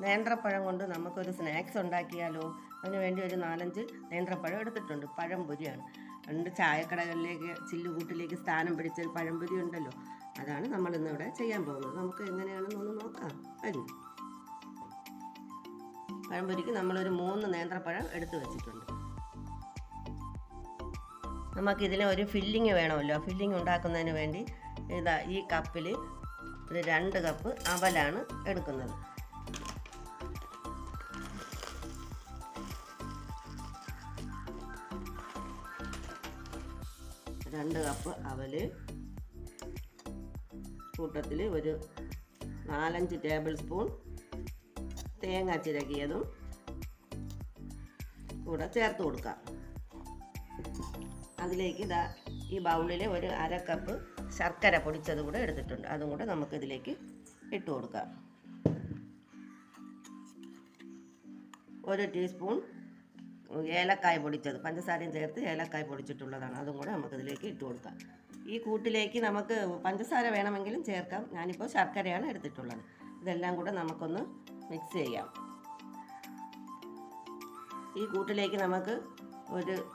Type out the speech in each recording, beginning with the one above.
നേന്ത്രപ്പഴം കൊണ്ട് നമുക്കൊരു സ്നാക്സ് ഉണ്ടാക്കിയാലോ? അതിന് വേണ്ടി ഒരു നാലഞ്ച് നേന്ത്രപ്പഴം എടുത്തിട്ടുണ്ട്. പഴംപൊരിയാണ്. രണ്ട് ചായക്കടകളിലേക്ക് ചില്ലുകൂട്ടിലേക്ക് സ്ഥാനം പിടിച്ച പഴംപൊരി ഉണ്ടല്ലോ. അതാണ് നമ്മൾ ഇന്നിവിടെ ചെയ്യാൻ പോകുന്നത്. നമുക്ക് എങ്ങനെയാണെന്നൊന്ന് നോക്കാം. വരും. പഴംപൊരിക്ക് നമ്മളൊരു മൂന്ന് നേന്ത്രപ്പഴം എടുത്തു വെച്ചിട്ടുണ്ട്. നമുക്കിതിന് ഒരു ഫില്ലിങ് വേണമല്ലോ. ഫില്ലിങ് ഉണ്ടാക്കുന്നതിന് വേണ്ടി ഇതാ ഈ കപ്പിൽ ഒരു രണ്ട് കപ്പ് അവലാണ് എടുക്കുന്നത്. രണ്ട് കപ്പ് അവൽ കൂട്ടത്തിൽ ഒരു നാലഞ്ച് ടേബിൾ സ്പൂൺ തേങ്ങ ചിരകിയതും കൂടെ ചേർത്ത് കൊടുക്കാം. അതിലേക്ക് ഇതാ ഈ ബൗളിൽ ഒരു അര കപ്പ് ശർക്കര പൊടിച്ചത് കൂടെ എടുത്തിട്ടുണ്ട്. അതും കൂടെ നമുക്കിതിലേക്ക് ഇട്ട് കൊടുക്കാം. ഒരു ടീസ്പൂൺ ഏലക്കായ പൊടിച്ചത്. പഞ്ചസാരയും ചേർത്ത് ഏലക്കായ പൊടിച്ചിട്ടുള്ളതാണ്. അതും കൂടെ നമുക്കിതിലേക്ക് ഇട്ട് കൊടുക്കാം. ഈ കൂട്ടിലേക്ക് നമുക്ക് പഞ്ചസാര വേണമെങ്കിലും ചേർക്കാം. ഞാനിപ്പോൾ ശർക്കരയാണ് എടുത്തിട്ടുള്ളത്. ഇതെല്ലാം കൂടെ നമുക്കൊന്ന് മിക്സ് ചെയ്യാം. ഈ കൂട്ടിലേക്ക് നമുക്ക് ഒരു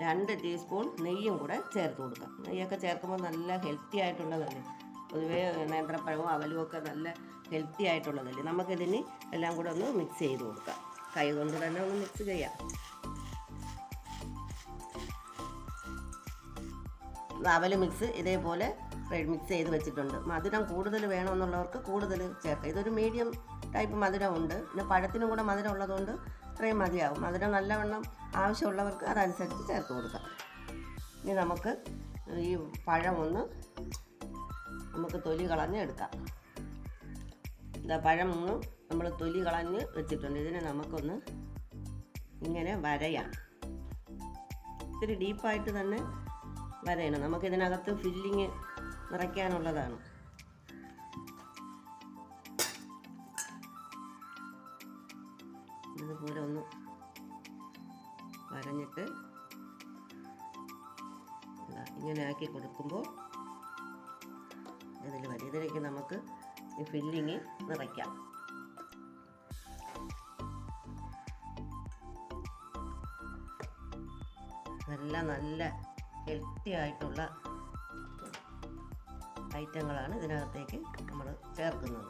രണ്ട് ടീസ്പൂൺ നെയ്യും കൂടെ ചേർത്ത് കൊടുക്കാം. നെയ്യൊക്കെ ചേർക്കുമ്പോൾ നല്ല ഹെൽത്തി ആയിട്ടുള്ളതല്ലേ? പൊതുവേ നേന്ത്രപ്പഴവും അവലുമൊക്കെ നല്ല ഹെൽത്തി ആയിട്ടുള്ളതല്ലേ? നമുക്കിതിന് എല്ലാം കൂടെ ഒന്ന് മിക്സ് ചെയ്ത് കൊടുക്കാം. കൈ കൊണ്ട് തന്നെ ഒന്ന് മിക്സ് ചെയ്യാം. അവൽ മിക്സ് ഇതേപോലെ മിക്സ് ചെയ്ത് വെച്ചിട്ടുണ്ട്. മധുരം കൂടുതൽ വേണമെന്നുള്ളവർക്ക് കൂടുതൽ ചേർക്കാം. ഇതൊരു മീഡിയം ടൈപ്പ് മധുരം ഉണ്ട് പിന്നെ പഴത്തിനും കൂടെ മധുരം ഉള്ളതുകൊണ്ട് ഇത്രയും മതിയാവും. മധുരം നല്ലവണ്ണം ആവശ്യമുള്ളവർക്ക് അതനുസരിച്ച് ചേർത്ത് കൊടുക്കാം. ഇനി നമുക്ക് ഈ പഴം ഒന്ന് നമുക്ക് തൊലി കളഞ്ഞെടുക്കാം. ഇതാ പഴം ഒന്ന് നമ്മൾ തൊലി കളഞ്ഞ് വെച്ചിട്ടുണ്ട്. ഇതിനെ നമുക്കൊന്ന് ഇങ്ങനെ വരയാം. ഇത്തിരി ഡീപ്പായിട്ട് തന്നെ വരയണം. നമുക്കിതിനകത്ത് ഫില്ലിങ് നിറയ്ക്കാനുള്ളതാണ്. ഇതുപോലെ ഒന്ന് വരഞ്ഞിട്ട് ഇങ്ങനെ ആക്കി കൊടുക്കുമ്പോൾ ഇതിൽ വരും. ഇതിലേക്ക് നമുക്ക് ഈ ഫില്ലിങ് നിറയ്ക്കാം. ഇതെല്ലാം നല്ല ഹെൽത്തി ആയിട്ടുള്ള ഐറ്റങ്ങളാണ് ഇതിനകത്തേക്ക് നമ്മൾ ചേർക്കുന്നത്.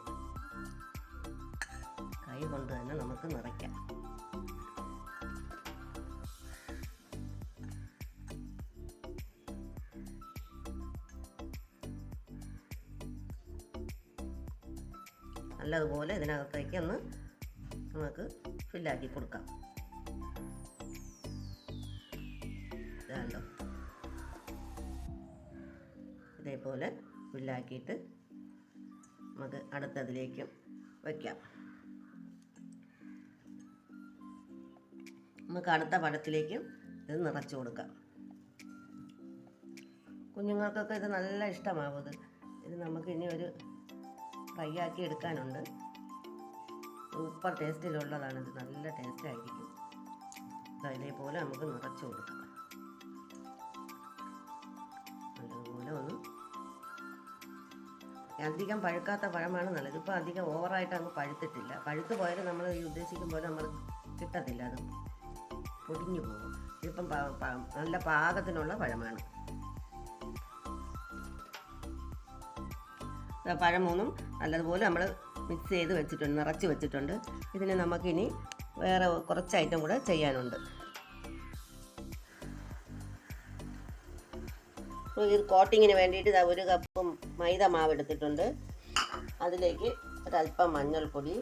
കൈ കൊണ്ട് തന്നെ നമുക്ക് നിറയ്ക്കാം. നല്ലതുപോലെ ഇതിനകത്തേക്ക് ഒന്ന് നമുക്ക് ഫില്ലാക്കി കൊടുക്കാം. ഇതാണല്ലോ. ഇതേപോലെ ഫില്ലാക്കിയിട്ട് നമുക്ക് അടുത്തതിലേക്കും വയ്ക്കാം. നമുക്ക് അടുത്ത പഴത്തിലേക്കും ഇത് നിറച്ചു കൊടുക്കാം. കുഞ്ഞുങ്ങൾക്കൊക്കെ ഇത് നല്ല ഇഷ്ടമാവും ഇത്. നമുക്ക് ഇനി ഒരു ഫ്രൈ ആക്കി എടുക്കാനുണ്ട്. സൂപ്പർ ഇത്. നല്ല ടേസ്റ്റ് ആയിരിക്കും ഇതേപോലെ നമുക്ക് നിറച്ചു കൊടുക്കാം. അധികം പഴുക്കാത്ത പഴമാണ് നല്ലത്. ഇപ്പോൾ അധികം ഓവറായിട്ട് അങ്ങ് പഴുത്തിട്ടില്ല. പഴുത്ത് പോയാലും നമ്മൾ ഈ ഉദ്ദേശിക്കും പോലെ നമ്മൾ കിട്ടത്തില്ല. അത് പൊടിഞ്ഞു പോകും. ഇതിപ്പം പ- പ- നല്ല പാകത്തിനുള്ള പഴമാണ്. ദാ പഴം മൂന്നും നല്ലതുപോലെ നമ്മൾ മിക്സ് ചെയ്ത് വെച്ചിട്ടുണ്ട് നിറച്ച് വെച്ചിട്ടുണ്ട്. ഇതിന് നമുക്കിനി വേറെ കുറച്ച് ഐറ്റം കൂടെ ചെയ്യാനുണ്ട്. ഈ കോട്ടിങ്ങിന് വേണ്ടിയിട്ട് ഇതാ ഒരു കപ്പ് മൈദ മാവ് എടുത്തിട്ടുണ്ട് അതിലേക്ക് ഒരല്പം മഞ്ഞൾപ്പൊടി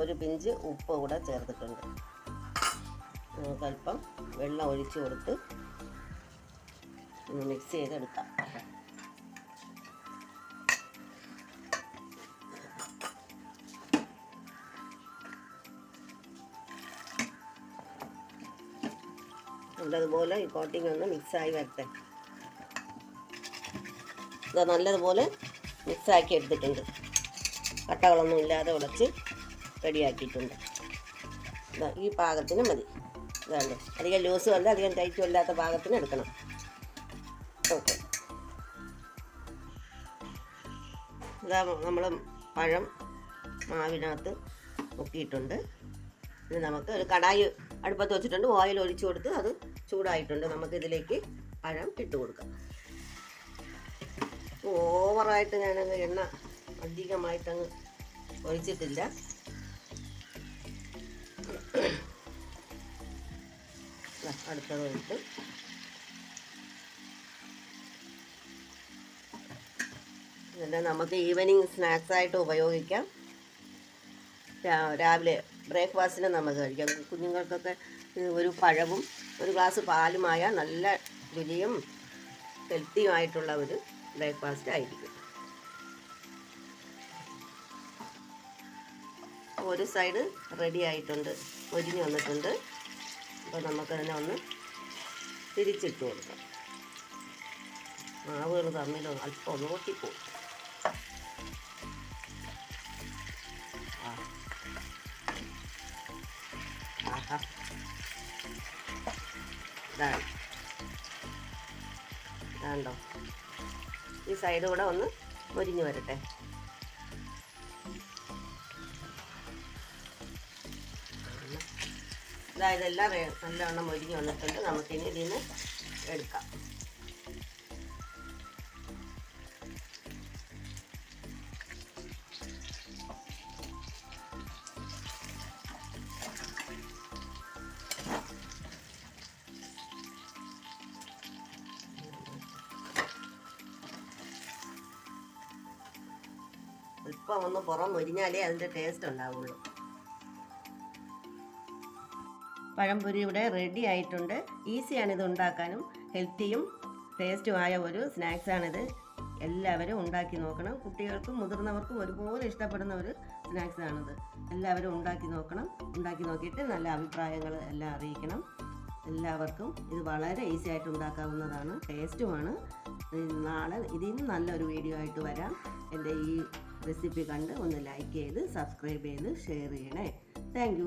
ഒരു പിഞ്ച് ഉപ്പ് കൂടെ ചേർത്തിട്ടുണ്ട്. നമുക്കല്പം വെള്ളം ഒഴിച്ച് കൊടുത്ത് മിക്സ് ചെയ്തെടുക്കാം. നല്ലതുപോലെ ഈ കോട്ടിംഗ് ഒന്ന് മിക്സായി വരട്ടെ. നല്ലതുപോലെ മിക്സാക്കി എടുത്തിട്ടുണ്ട്. കട്ടകളൊന്നും ഇല്ലാതെ ഉടച്ച് റെഡിയാക്കിയിട്ടുണ്ട്. ഇതാ ഈ പാകത്തിന് മതി. ഇതാണ് അധികം ലൂസും അല്ല അധികം ടൈറ്റും അല്ലാത്ത പാകത്തിന് എടുക്കണം. ഓക്കെ. ഇതാ നമ്മൾ പഴം മാവിനകത്ത് മുക്കിയിട്ടുണ്ട്. ഇനി നമുക്ക് ഒരു കടായി അടുപ്പത്ത് വെച്ചിട്ടുണ്ട്. ഓയിൽ ഒഴിച്ചു കൊടുത്ത് അത് ചൂടായിട്ടുണ്ട്. നമുക്ക് ഇതിലേക്ക് പഴം ഇട്ട് കൊടുക്കാം. ഓവറായിട്ട് ഞാനങ്ങ് എണ്ണ അധികമായിട്ടങ്ങ് ഒഴിച്ചിട്ടില്ല. അടുത്തത് ഒഴിച്ച് ഇതെല്ലാം നമുക്ക് ഈവനിങ് സ്നാക്സ് ആയിട്ട് ഉപയോഗിക്കാം. രാവിലെ ബ്രേക്ക്ഫാസ്റ്റിന് നമുക്ക് കഴിക്കാം. കുഞ്ഞുങ്ങൾക്കൊക്കെ ഒരു പഴവും ഒരു ഗ്ലാസ് പാലുമായ നല്ല രുചിയും ഹെൽത്തിയുമായിട്ടുള്ള ഒരു ബ്രേക്ക്ഫാസ്റ്റ് ആയിരിക്കും. ഒരു സൈഡ് റെഡി ആയിട്ടുണ്ട്. ഒരുങ്ങി വന്നിട്ടുണ്ട്. അപ്പോൾ നമുക്കതിനെ ഒന്ന് തിരിച്ചിട്ട് കൊടുക്കാം. മാവുകൾ തമ്മിൽ അല്പം ഒന്ന് പൊട്ടിപ്പോവും. ഇതാണ്. ഇതാണ്ടോ? ഈ സൈഡ് കൂടെ ഒന്ന് മുരിഞ്ഞ് വരട്ടെ. ഇതായതെല്ലാം നല്ലവണ്ണം മുരിഞ്ഞു വന്നിട്ടുണ്ട്. നമുക്കിനി ഇതിന് എടുക്കാം. അല്പം ഒന്ന് പുറം മൊരിഞ്ഞാലേ അതിന്റെ ടേസ്റ്റ് ഉണ്ടാവുള്ളൂ. പഴംപൊരി ഇവിടെ റെഡി ആയിട്ടുണ്ട് ഈസിയാണ് ഇത് ഉണ്ടാക്കാനും. ഹെൽത്തിയും ടേസ്റ്റുമായ ഒരു സ്നാക്സാണിത് എല്ലാവരും ഉണ്ടാക്കി നോക്കണം. കുട്ടികൾക്കും മുതിർന്നവർക്കും ഒരുപോലെ ഇഷ്ടപ്പെടുന്ന ഒരു സ്നാക്സാണിത് എല്ലാവരും ഉണ്ടാക്കി നോക്കണം. ഉണ്ടാക്കി നോക്കിയിട്ട് നല്ല അഭിപ്രായങ്ങൾ എല്ലാം അറിയിക്കണം. എല്ലാവർക്കും ഇത് വളരെ ഈസി ആയിട്ട് ഉണ്ടാക്കാവുന്നതാണ്. ടേസ്റ്റുമാണ് നാളെ ഇതിൽ നിന്ന് നല്ലൊരു വീഡിയോ ആയിട്ട് വരാം. എന്റെ ഈ റെസിപ്പി കണ്ട് ഒന്ന് ലൈക്ക് ചെയ്ത് സബ്സ്ക്രൈബ് ചെയ്ത് ഷെയർ ചെയ്യണേ. താങ്ക്